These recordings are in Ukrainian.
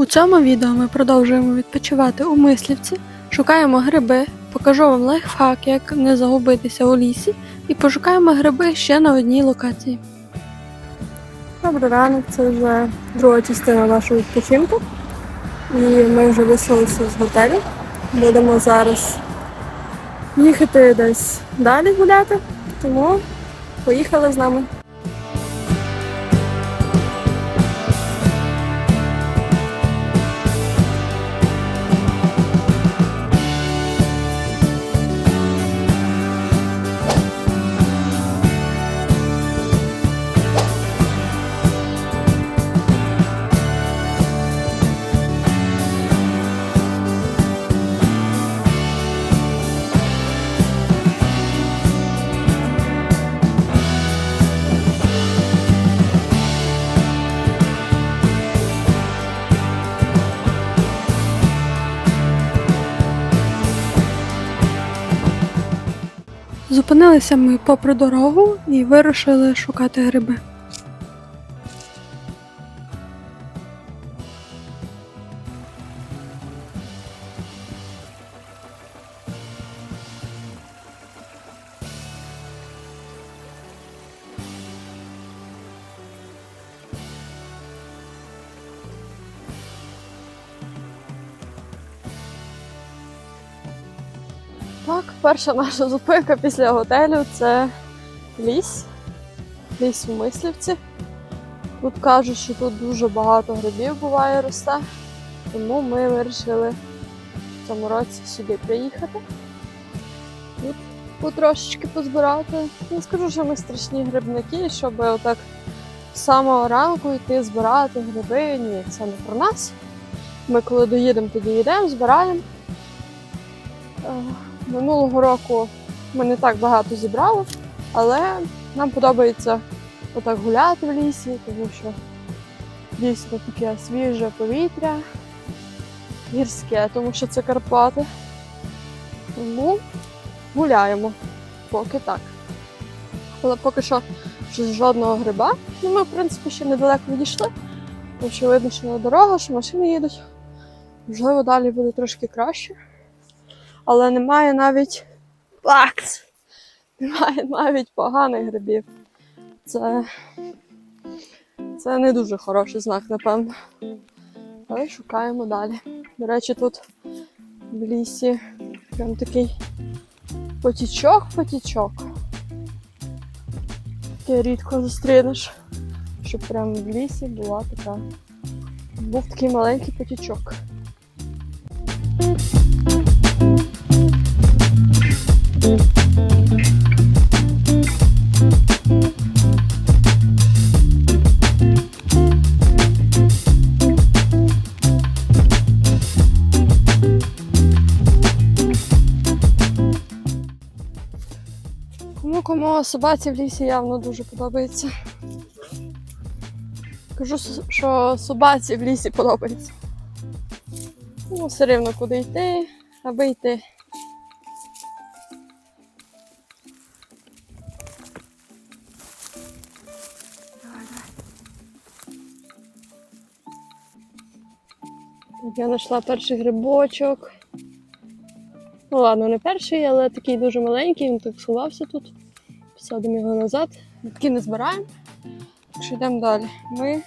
У цьому відео ми продовжуємо відпочивати у мислівці, шукаємо гриби, покажу вам лайфхак, як не загубитися у лісі, і пошукаємо гриби ще на одній локації. Добрий ранок, це вже друга частина нашого відпочинку. І ми вже вийшлися з готелю. Будемо зараз їхати десь далі гуляти, тому поїхали з нами. Зупинилися ми попри дорогу і вирушили шукати гриби. Перша наша зупинка після готелю це ліс. Ліс в Мислівці. Тут кажуть, що тут дуже багато грибів буває росте. Тому ми вирішили в цьому році сюди приїхати. Тут потрошечки позбирати. Не скажу, що ми страшні грибники, щоб отак з самого ранку йти збирати гриби. Ні, це не про нас. Ми коли доїдемо, тоді йдемо, збираємо. Минулого року ми не так багато зібрали, але нам подобається отак гуляти в лісі, тому що дійсно таке свіже повітря, гірське, тому що це Карпати. Тому гуляємо поки так. Але поки що щось жодного гриба. Ну, ми, в принципі, ще недалеко відійшли, тому що видно, що дорога, що машини їдуть. Можливо, далі буде трошки краще але немає навіть лакс. Немає навіть поганих грибів. Це, це не дуже хороший знак, напевно. Але шукаємо далі. До речі, тут в лісі прям такий потічок-потічок. Таке рідко зустрінеш, щоб прямо в лісі була така. Був такий маленький потічок. Кому кому собаці в лісі явно дуже подобається. Кажу, що собаці в лісі подобається. Ну, все рівно куди йти, аби йти. Я знайшла перший грибочок. Ну ладно, не перший, але такий дуже маленький, він так сховався тут. Посадимо його назад. Такі не збираємо. Так що йдемо далі. Ми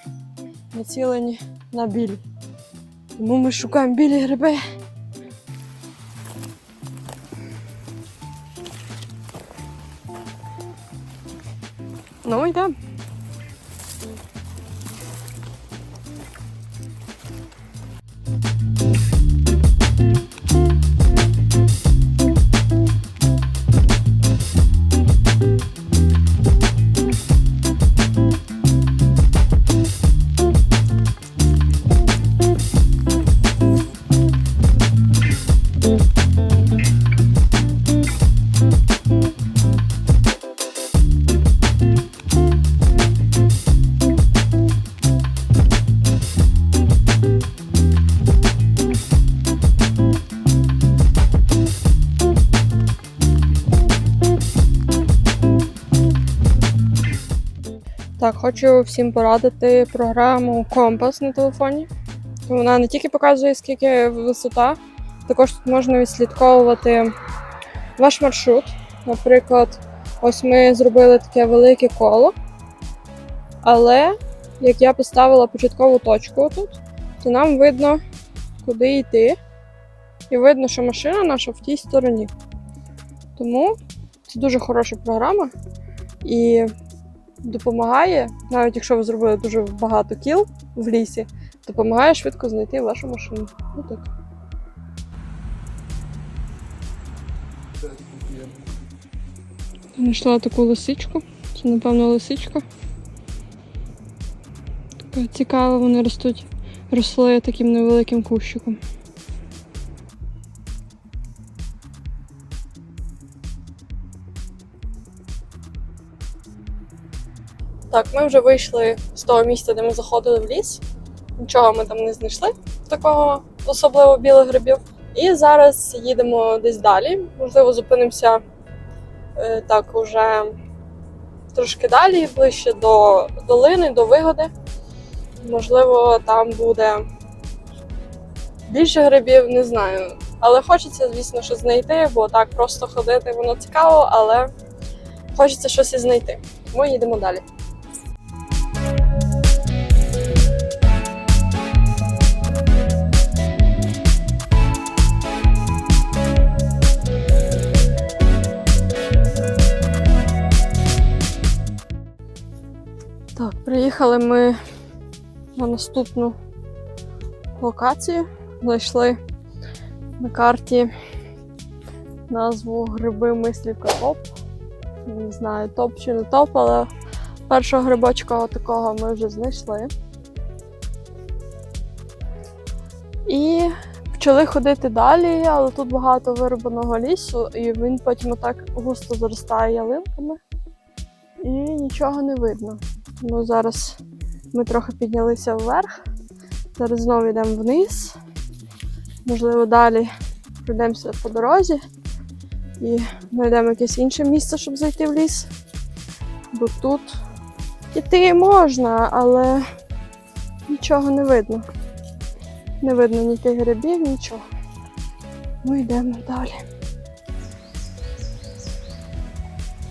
націлені на білі. Тому ми шукаємо білі гриби. Ну, йдемо. Так, хочу всім порадити програму Компас на телефоні. Вона не тільки показує, скільки висота, також тут можна відслідковувати ваш маршрут. Наприклад, ось ми зробили таке велике коло, але як я поставила початкову точку тут, то нам видно, куди йти. І видно, що машина наша в тій стороні. Тому це дуже хороша програма і допомагає, навіть якщо ви зробили дуже багато кіл в лісі, допомагає швидко знайти вашу машину. Ну так. Знайшла таку лисичку. Це, напевно, лисичка. Така цікава, вони ростуть, росли таким невеликим кущиком. Так, ми вже вийшли з того місця, де ми заходили в ліс. Нічого ми там не знайшли такого особливо білих грибів. І зараз їдемо десь далі. Можливо, зупинимося е, так уже трошки далі, ближче до долини, до вигоди. Можливо, там буде більше грибів, не знаю. Але хочеться, звісно, щось знайти, бо так просто ходити воно цікаво, але хочеться щось і знайти. Тому їдемо далі. Приїхали ми на наступну локацію. Знайшли на карті назву Гриби Мислівка Топ. Не знаю, топ чи не топ, але першого грибочка такого ми вже знайшли. І почали ходити далі, але тут багато вирубаного лісу, і він потім отак густо заростає ялинками. І нічого не видно. Ну, зараз ми трохи піднялися вверх. Зараз знову йдемо вниз. Можливо, далі пройдемося по дорозі і знайдемо якесь інше місце, щоб зайти в ліс. Бо тут іти можна, але нічого не видно. Не видно ні тих грибів, нічого. Ми йдемо далі.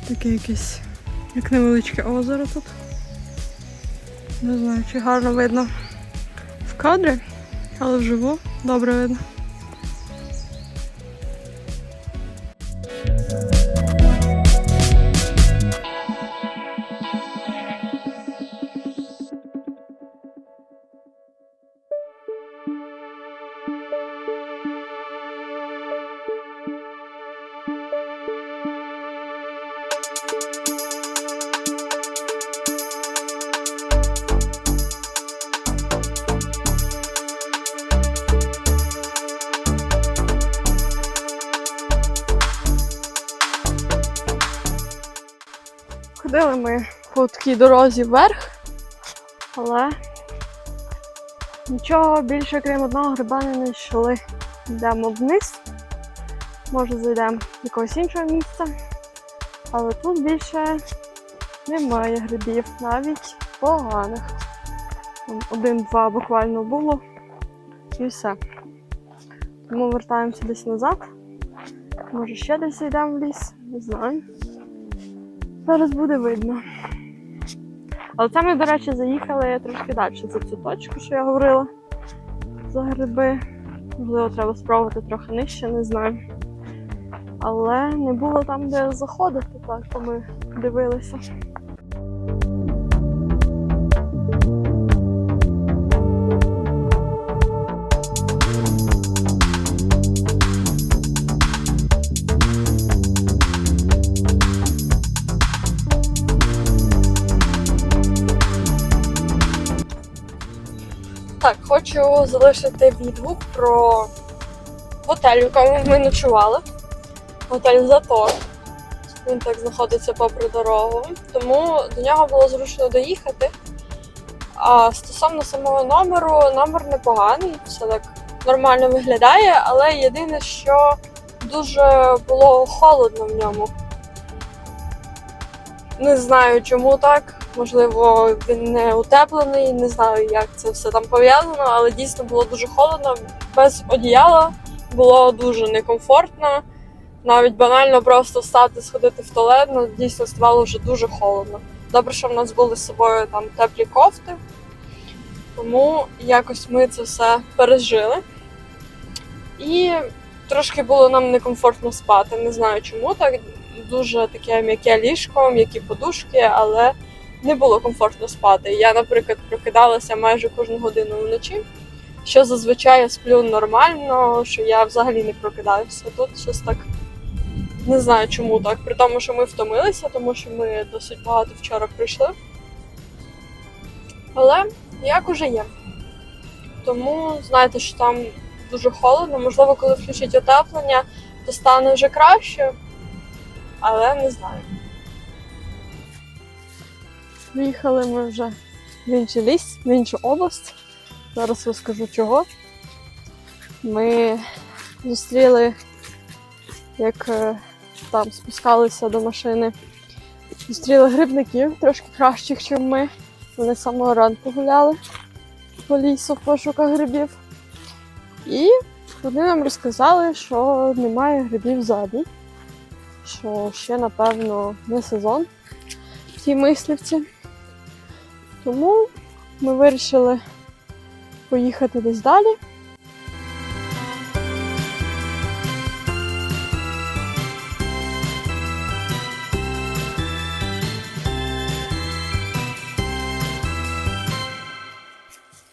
Таке якесь, як невеличке озеро тут. Не знаю, чи гарно видно в кадрі, але вживу добре видно. Такій дорозі вверх, але нічого більше, крім одного гриба, не знайшли. Йдемо вниз. Може зайдемо з якогось іншого місця. Але тут більше немає грибів, навіть поганих. Один-два буквально було. І все. Тому вертаємося десь назад. Може ще десь йдемо в ліс, не знаю. Зараз буде видно. Але це ми, до речі, заїхали трошки далі за цю точку, що я говорила. За гриби. Можливо, треба спробувати трохи нижче, не знаю. Але не було там, де заходити, так, то ми дивилися. Хочу залишити відгук про готель, в якому ми ночували. Готель Затор. Він так знаходиться попри дорогу, тому до нього було зручно доїхати. А стосовно самого номеру, номер непоганий, все так нормально виглядає, але єдине, що дуже було холодно в ньому. Не знаю, чому так. Можливо, він не утеплений, не знаю, як це все там пов'язано, але дійсно було дуже холодно. Без одіяла було дуже некомфортно. Навіть банально просто встати, сходити в туалет, ну дійсно ставало вже дуже холодно. Добре, що в нас були з собою там теплі кофти, тому якось ми це все пережили. І трошки було нам некомфортно спати. Не знаю чому так. Дуже таке м'яке ліжко, м'які подушки, але не було комфортно спати. Я, наприклад, прокидалася майже кожну годину вночі, що зазвичай я сплю нормально, що я взагалі не прокидаюся. Тут щось так не знаю чому так. При тому, що ми втомилися, тому що ми досить багато вчора прийшли. Але як уже є. Тому знаєте, що там дуже холодно. Можливо, коли включать отеплення, то стане вже краще, але не знаю. Виїхали ми вже в інший ліс, в іншу область. Зараз розкажу чого. Ми зустріли, як е, там спускалися до машини. Зустріли грибників трошки кращих, ніж ми. Вони з самого ранку гуляли по лісу в пошуках грибів. І вони нам розказали, що немає грибів ззаді, що ще, напевно, не сезон в тій мислівці. Тому ми вирішили поїхати десь далі.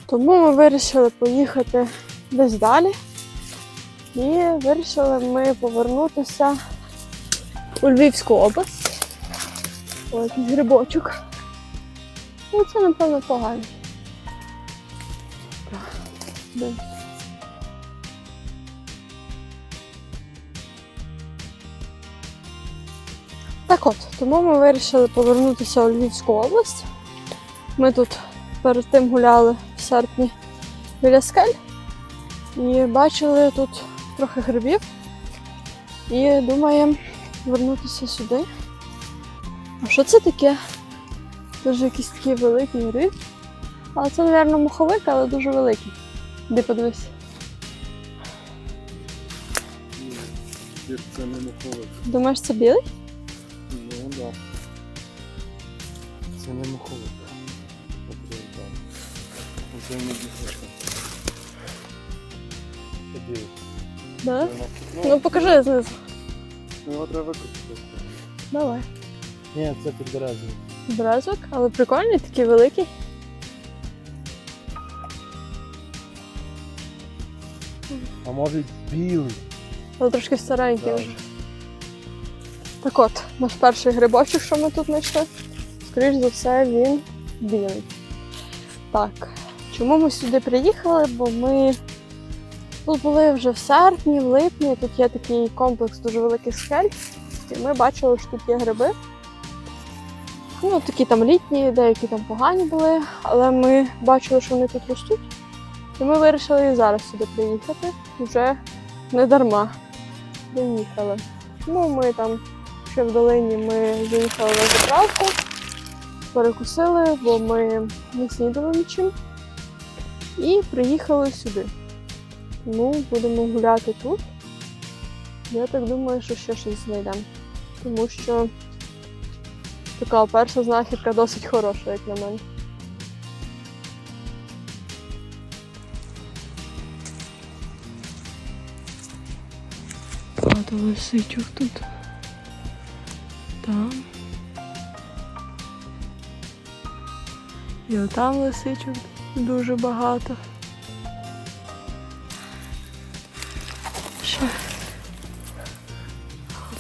Тому ми вирішили поїхати десь далі. І вирішили ми повернутися у Львівську область. Ось грибочок. Ну, це, напевно, погано. Так, от, тому ми вирішили повернутися у Львівську область. Ми тут перед тим гуляли в серпні біля скель і бачили тут трохи грибів. І думаємо вернутися сюди. А що це таке? Дуже якийсь такий великий гриб. Але це, мабуть, муховик, але дуже великий. Іди подивись. Ні, Це не муховик. Думаєш, це білий? Ну да. Це не муховик. Це не муховик. Це білий. Да? Ну, Ну покажи знизу. ну, його треба викрутити. Давай. Ні, це підберезовий. Бразок, але прикольний, такий великий. А може білий. Але трошки старенький вже. Так от, наш перший грибочок, що ми тут знайшли, скоріш за все, він білий. Так, чому ми сюди приїхали? Бо ми тут були вже в серпні, в липні. Тут є такий комплекс дуже великих скель. І ми бачили, що тут є гриби. Ну, такі там літні, деякі там погані були, але ми бачили, що вони тут ростуть. І ми вирішили і зараз сюди приїхати. Вже не дарма приїхали. Ну, ми там ще в долині ми заїхали на заправку, перекусили, бо ми не снідали нічим. І приїхали сюди. Ну, будемо гуляти тут. Я так думаю, що ще щось знайдемо. Тому що така перша знахідка досить хороша, як на мене. Багато лисичок тут. Там. І отам лисичок дуже багато. Що?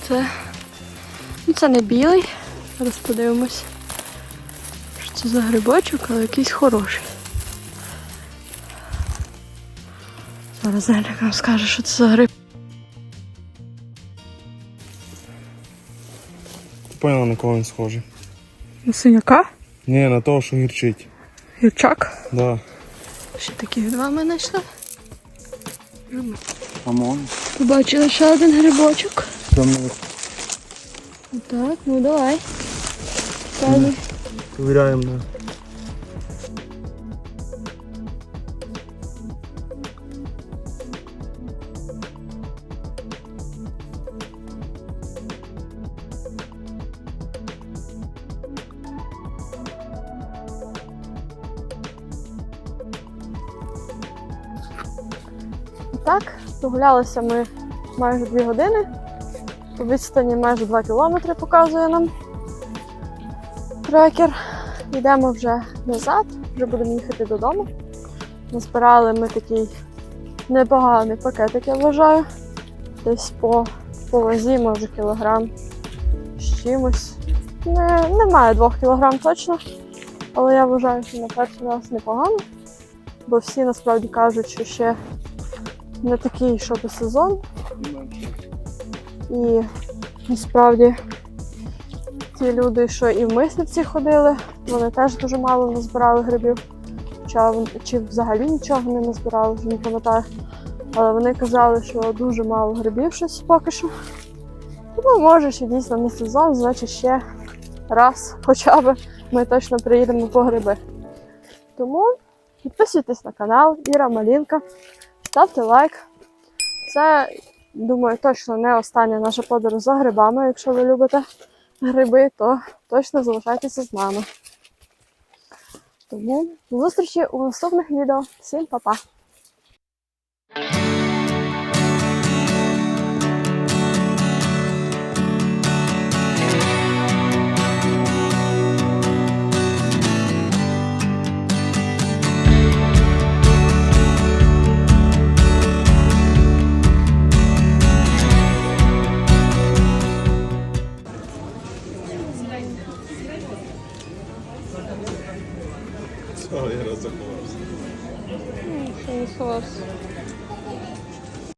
Це. Ну, це не білий. Зараз подивимось. Що це за грибочок, але якийсь хороший. Зараз Зелік нам скаже, що це за гриб. Поняла, на кого він схожий. На синяка? Ні, на того, що гірчить. Гірчак. Да. Ще такі два ми знайшли. Амон. Побачили ще один грибочок. Там Так, ну давай. Провіряємо на І так, прогулялися ми майже 2 години. По відстані майже 2 кілометри показує нам трекер. Йдемо вже назад, вже будемо їхати додому. Назбирали ми такий непоганий пакетик, я вважаю. Десь по, по вазі, може кілограм з чимось. Не, немає 2 кілограм точно, але я вважаю, що на перший раз непогано, бо всі насправді кажуть, що ще не такий, і сезон. І насправді ті люди, що і в мисливці ходили, вони теж дуже мало назбирали грибів. Чи взагалі нічого не назбирали, не пам'ятаю. Але вони казали, що дуже мало грибів щось поки що. Ну, може, ще дійсно не сезон, значить ще раз хоча б ми точно приїдемо по гриби. Тому підписуйтесь на канал Іра Малінка, ставте лайк. Це, думаю, точно не остання наша подорож за грибами. Якщо ви любите гриби, то точно залишайтеся з нами. Тому до зустрічі у наступних відео. Всім па-па!